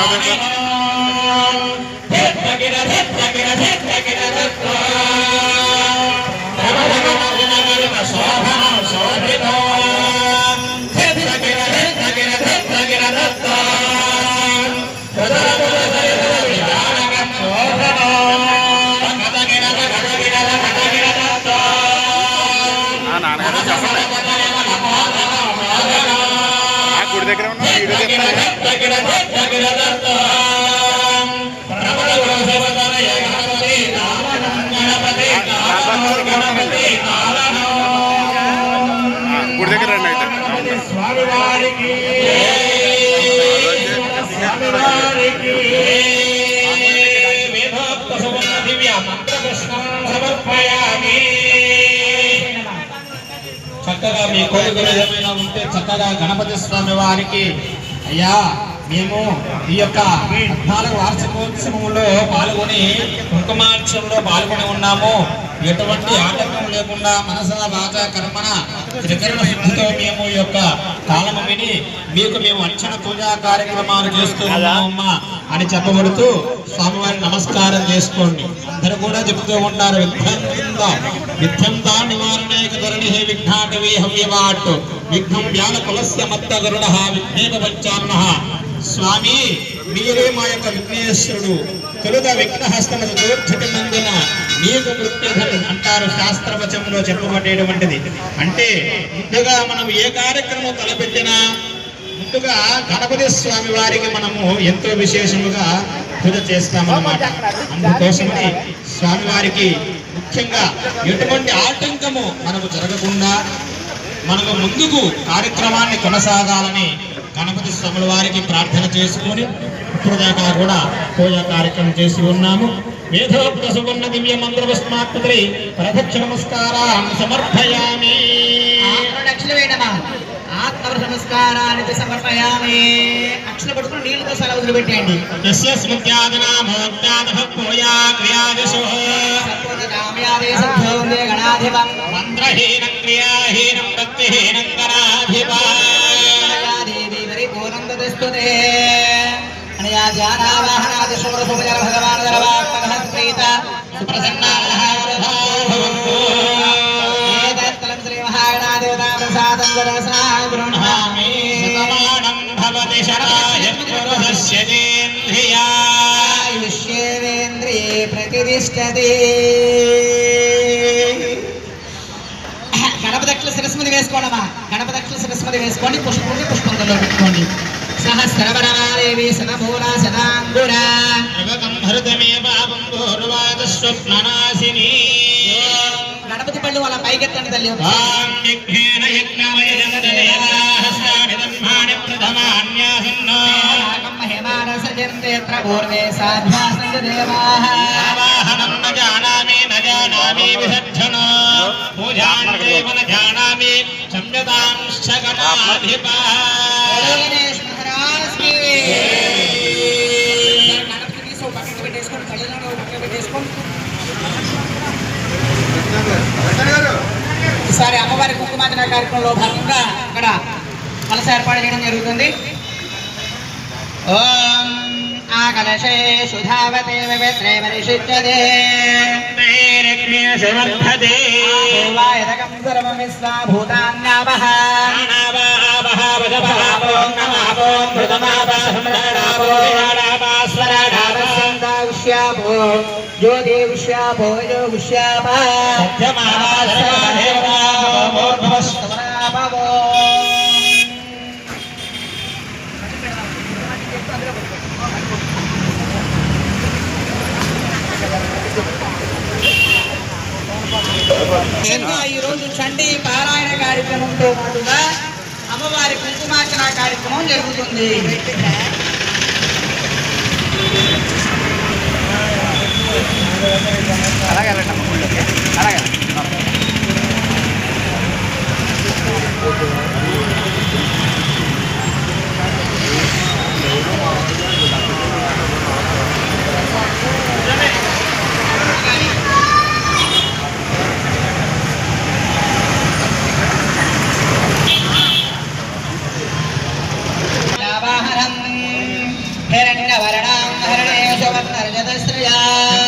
పోలేదు నా సమర్పయామి. చక్కగా మీ కోరికలు ఏమైనా ఉంటే చక్కగా గణపతి స్వామి వారికి అయ్యా మేము ఈ యొక్క పద్నాలుగు వార్షికోత్సవంలో పాల్గొని కుంకుమార్చంలో పాల్గొని ఉన్నాము. ఎటువంటి ఆటంకం లేకుండా మనసన వాచ కర్మన త్రికరణ శుద్ధితో మేము ఈ యొక్క కాలము విని మీకు మేము అర్చన పూజా కార్యక్రమాలు చేస్తూ ఉన్నామమ్మా అని చెప్పబడుతూ స్వామివారి నమస్కారం చేసుకోండి. అందరూ కూడా చెప్తూ ఉంటారు విఘ్నంత విఘ్నంతా నివారణేక ధరణి విఘ్నాటవీ హవ్యవాట్ విఘ్నం వ్యాల కులస్య మత్త గరుడ విఘ్నేక పంచాన్న స్వామి మీరే మా యొక్క విఘ్నేశ్వరుడు. తొలుత విఘ్నహస్తములు దూర్చటనందున నీకు మృత్యుధరు అంటారు శాస్త్రవచంలో చెప్పబడేటువంటిది. అంటే ముందుగా మనం ఏ కార్యక్రమం తలపెట్టినా ముందుగా గణపతి స్వామి వారికి మనము ఎంతో విశేషముగా పూజ చేస్తాము అన్నమాట అందుకోసమని స్వామివారికి ముఖ్యంగా ఎటువంటి ఆటంకము మనకు జరగకుండా మనము ముందుకు కార్యక్రమాన్ని కొనసాగాలని గణపతి స్వాముల వారికి ప్రార్థన చేసుకొని ఇప్పుడు కూడా పూజా కార్యక్రమం చేసి ఉన్నాము. వేదోక్త సువర్ణ దివ్య మంత్రవస్మాత్మై ప్రదక్ష నమస్కారాన్ని సమర్పయామి. లక్షలు వేయడమా ఆత్మ నమస్కారానికి సమర్పయామి. అక్షలు పట్టుకుని నీళ్ళతో సలా వదిలిపెట్టేయండి. మంత్రహీనం క్రియాహీనం భక్తిహీనం కరాధిపా దేవి పరిపూర్ణం దస్తుతే అనయా ధ్యానావాహనాది సుభజల భగవాన్ దరవాత్మకః ప్రీత సుప్రసన్నాలః ఏతత్తలం శ్రీ మహాగణాదేవతా ప్రసాదం శతమానం భవతి శతాయ పురుషస్యేంద్రియా ఆయుష్యేంద్రియే దక్షిణ శిరస్మది వేసుకోండమ్మా. గణపతి దక్షిణ శిరస్మది వేసుకోండి. పుష్పండి పుష్పంలో పెట్టుకోండి. సహస్రవరమాదేవి శతమూలా శతాంగురా యువకం హృదమే పాపం పూర్వాదస్వప్ననాశిని గణపతి పళ్ళు వాళ్ళ పైకెత్తండి తల్లి. పూర్వే సాధ్యాసంగ దేవాః ఆవాహనం న జానామి న జానామి విసర్జనో పూజాం దేవ న జానామి సంయతాంశ్చ గణాధిపా గణేష్ మహారాజ్కి గణపతి తీసి ఒక పక్కకు పెట్టేసుకోండి పక్కకు పెట్టేసుకోండి. ఈసారి అమ్మవారి కుంకుమార్చన కార్యక్రమంలో భాగంగా ఇక్కడ కలస ఏర్పాటు చేయడం జరుగుతుంది. ఓం ఆ కలశే సుధావతే వివిత్రే పరిశుద్ధతే సమర్థతే దేవాయతకం సర్వం విశ్వా భూతాన్యావహ స్వరాడాపో జ్యోతిష్యాపో యోగిష్యాపో చండీ పారాయణ కార్యక్రమంతో పాటుగా అమ్మవారి కుంకుమార్చన కార్యక్రమం జరుగుతుంది. లావాహరం హిరణ్యవర్ణాం హరణేశవర్ణర్జతశ్రియా సమర్పయామి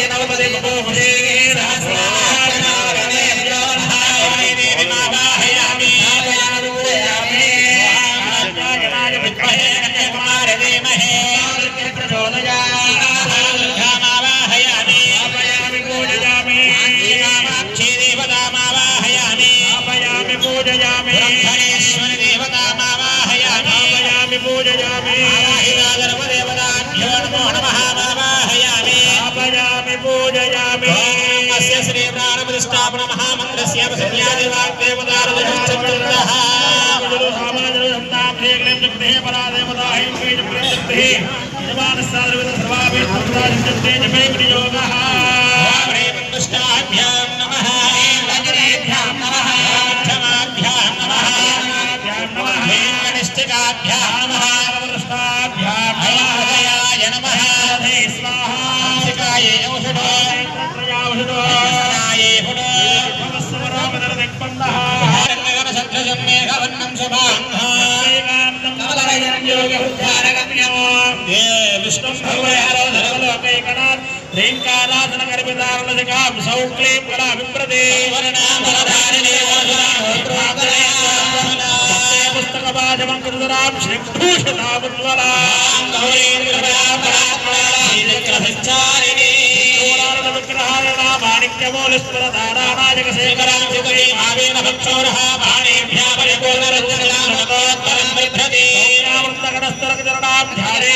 శ్రీ శ్రీమంతుష్టాభ్యాం నమః వజ్రేభ్యాం విష్ణుం భగవయారో ధర్మలోకైకనాథ్ శ్రీంకారాధన గర్భితారుణసికాం సౌక్లీం కళా విప్రదే శ్రీభూషణాముజ్వలాం శేఖరాం శివే భావేన భక్షోరః బాణేభ్యా పరిపూర్ణరత్నకలాం బిభ్రతి వృత్తగణస్తరకచరణాం ధ్యానే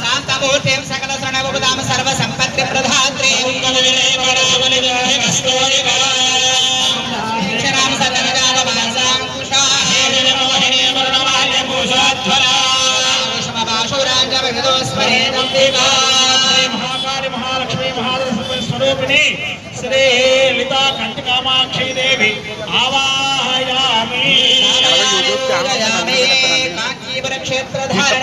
శాంతమూర్తిం సకల వరత్రి ప్రధాత్రి అక్షరాం महाकाली महालक्ष्मी महालक्ष्मी स्वरूपिणी श्री लिता कंठ कामाक्षी देवी आवाहयामी क्षेत्र धारण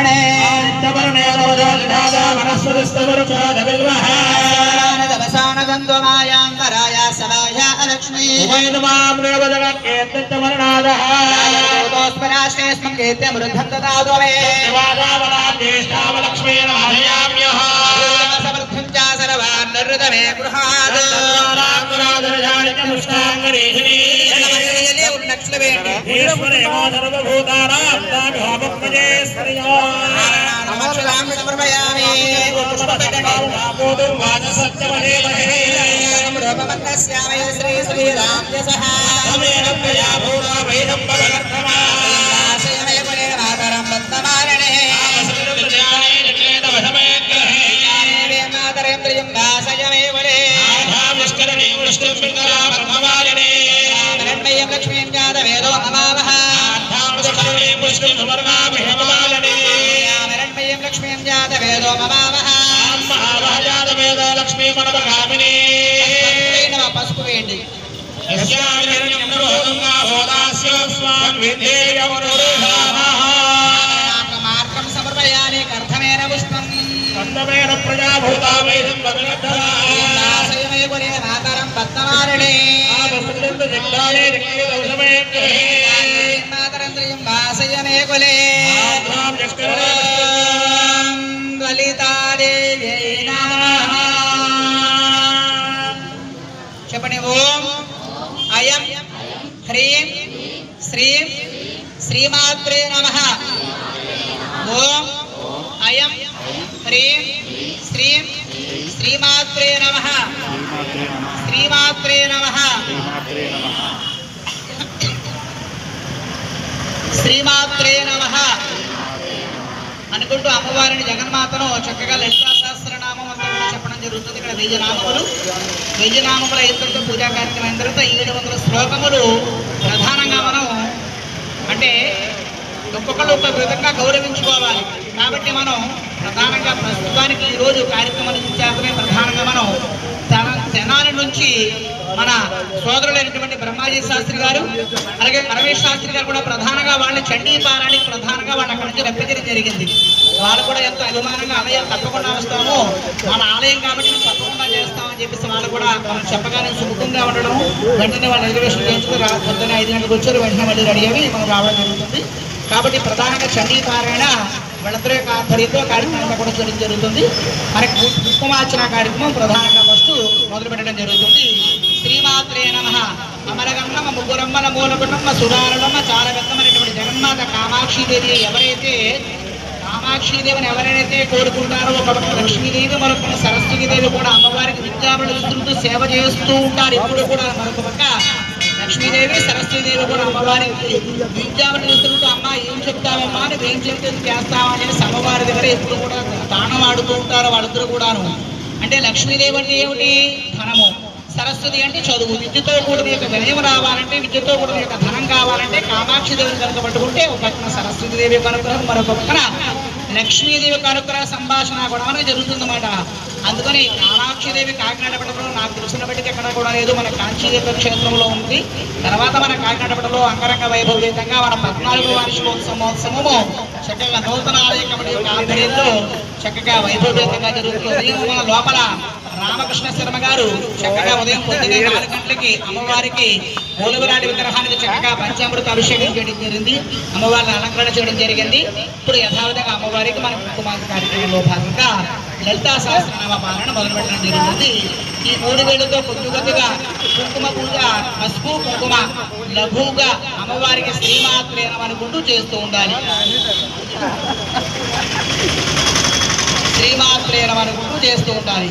సదాం తావణే తపసానదంద్వమాయాంతరాయ సవాయ లక్ష్మీ. స్మరాశ్రేష్మం కీర్త్య మృద్ధం దదాద్వమే సమర్థం చ సర్వాన్ నృతమే గృహాద్. నమస్కారం సమర్పయామి రూపమంతస్యామయ శ్రీ శ్రీరామ్ మాతరం జాత వేదో మమావహ లక్ష్మీ నమ పసుపు వేయండి. మార్గం సమర్పయాని కర్ధమేన పుష్పం. అందమైన ప్రజాభూతావేదం దాసయమే పునే మాతరం పద్మమారణే మాతరంద్రియం వాసయమే కులే. ఓం లలితాదేవ్యై నమః చెప్పండి ఓం అయం హ్రీం శ్రీం శ్రీమాత్రే నమ ఓం అయం హ్రీం శ్రీం శ్రీమాత్రే నమ శ్రీమాత్రే నమ శ్రీమాత్రే నమ అనుకుంటూ అమ్మవారిని జగన్మాతను చక్కగా లలితా సహస్రనామం అంతా కూడా చెప్పడం జరుగుతుంది. ఇక్కడ వెయ్యి నామములు వెయ్యి నామముల అయిన పూజా కార్యక్రమం అయిన తర్వాత ఏడు వందల శ్లోకములు ప్రధానంగా మనం అంటే ఒక్కొక్కరు ఒక్కొక్క విధంగా గౌరవించుకోవాలి. కాబట్టి మనం ప్రధానంగా ప్రస్తుతానికి ఈ రోజు కార్యక్రమం చేతనే ప్రధానంగా మనం తెన- తెనాలి నుంచి మన సోదరులైనటువంటి బ్రహ్మాజీ శాస్త్రి గారు అలాగే పరమేశ్ శాస్త్రి గారు కూడా ప్రధానంగా వాళ్ళని చండీ పారానికి ప్రధానంగా వాళ్ళు అక్కడి నుంచి రప్పించడం జరిగింది. వాళ్ళు కూడా ఎంత అభిమానంగా ఆలయం తప్పకుండా వస్తాము మన ఆలయం కాబట్టి మేము తప్పకుండా చేస్తామని చెప్పేసి వాళ్ళు కూడా మనం చెప్పగానే సుముఖంగా ఉండడం. వెంటనే వాళ్ళు రిజర్వేషన్ చేయించుకుని పొద్దున్న ఐదు గంటలకు వచ్చారు. వెంటనే మళ్ళీ రెడీ అయ్యి మనం రావడం జరుగుతుంది. కాబట్టి ప్రధానంగా చండీ పారాయణ వీళ్ళందరూ యొక్క ఆధ్వర్యంతో కార్యక్రమం కూడా చేయడం జరుగుతుంది. మనకి కుంకుమార్చన కార్యక్రమం ప్రధానంగా ఫస్ట్ మొదలు పెట్టడం జరుగుతుంది. శ్రీమాత్రే నమ. అమరగన్నమ ముగ్గురమ్మల మూలగుణమ్మ సురారణమ్మ చారగత్తమైనటువంటి జగన్మాత కామాక్షిదేవి ఎవరైతే కామాక్షిదేవిని ఎవరైతే కోరుకుంటారో ఒక పక్క లక్ష్మీదేవి మరొక సరస్వతీదేవి కూడా అమ్మవారికి విద్యాబలు సేవ చేస్తూ ఉంటారు. ఇప్పుడు కూడా మరొక పక్క లక్ష్మీదేవి సరస్వతీదేవి కూడా అమ్మవారికి విద్యాబలు చూస్తుంటూ అమ్మ ఏం చెప్తావమ్మా? నువ్వు ఏం చెప్తే చేస్తావని అమ్మవారి దగ్గర ఎప్పుడు కూడా దానం ఆడుతూ ఉంటారు వాళ్ళందరూ కూడాను. అంటే లక్ష్మీదేవి అంటే ఏమిటి? ధనము. సరస్వతి అంటే చదువు. విద్యతో కూడిన యొక్క వినయం రావాలంటే విద్యతో కూడిన యొక్క ధనం కావాలంటే కామాక్షి దేవిని కనుక పట్టుకుంటే ఒక పక్కన సరస్వతి దేవి యొక్క మరొక పక్కన లక్ష్మీదేవి యొక్క సంభాషణ కూడా మనకి జరుగుతుందన్నమాట. అందుకని కామాక్షిదేవి కాకినాడ పట్టణంలో నాకు తెలిసిన బట్టికి ఎక్కడ కూడా లేదు. మన కాంచీదేవి క్షేత్రంలో ఉంది. తర్వాత మన కాకినాడ పట్టణంలో అంగరంగ వైభవీతంగా మన పద్నాలుగు వార్షికోత్సవ మహోత్సవము చక్కగా నూతన ఆలయ కమిటీ యొక్క ఆధ్వర్యంలో చక్కగా వైభవీతంగా జరుగుతుంది. మన లోపల రామకృష్ణ శర్మ గారు చక్కగా ఉదయం పొద్దున్నే నాలుగు గంటలకి అమ్మవారికి మూలవిరాటి విగ్రహానికి చక్కగా పంచామృత అభిషేకం చేయడం జరిగింది. అమ్మవారిని అలంకరణ చేయడం జరిగింది. ఇప్పుడు యథావిధంగా అమ్మవారికి మన కుంకుమ కార్యక్రమంలో భాగంగా లలితా సహస్రనామ పాలన మొదలు పెట్టడం జరుగుతుంది ఈ మూడు వేలతో కొద్ది కొద్దిగా కుంకుమ పూజ పసుపు కుంకుమ లఘువుగా అమ్మవారికి శ్రీమాత్రేనం అనుకుంటూ చేస్తూ ఉండాలి. శ్రీమాత్రేనం అనుకుంటూ చేస్తూ ఉండాలి.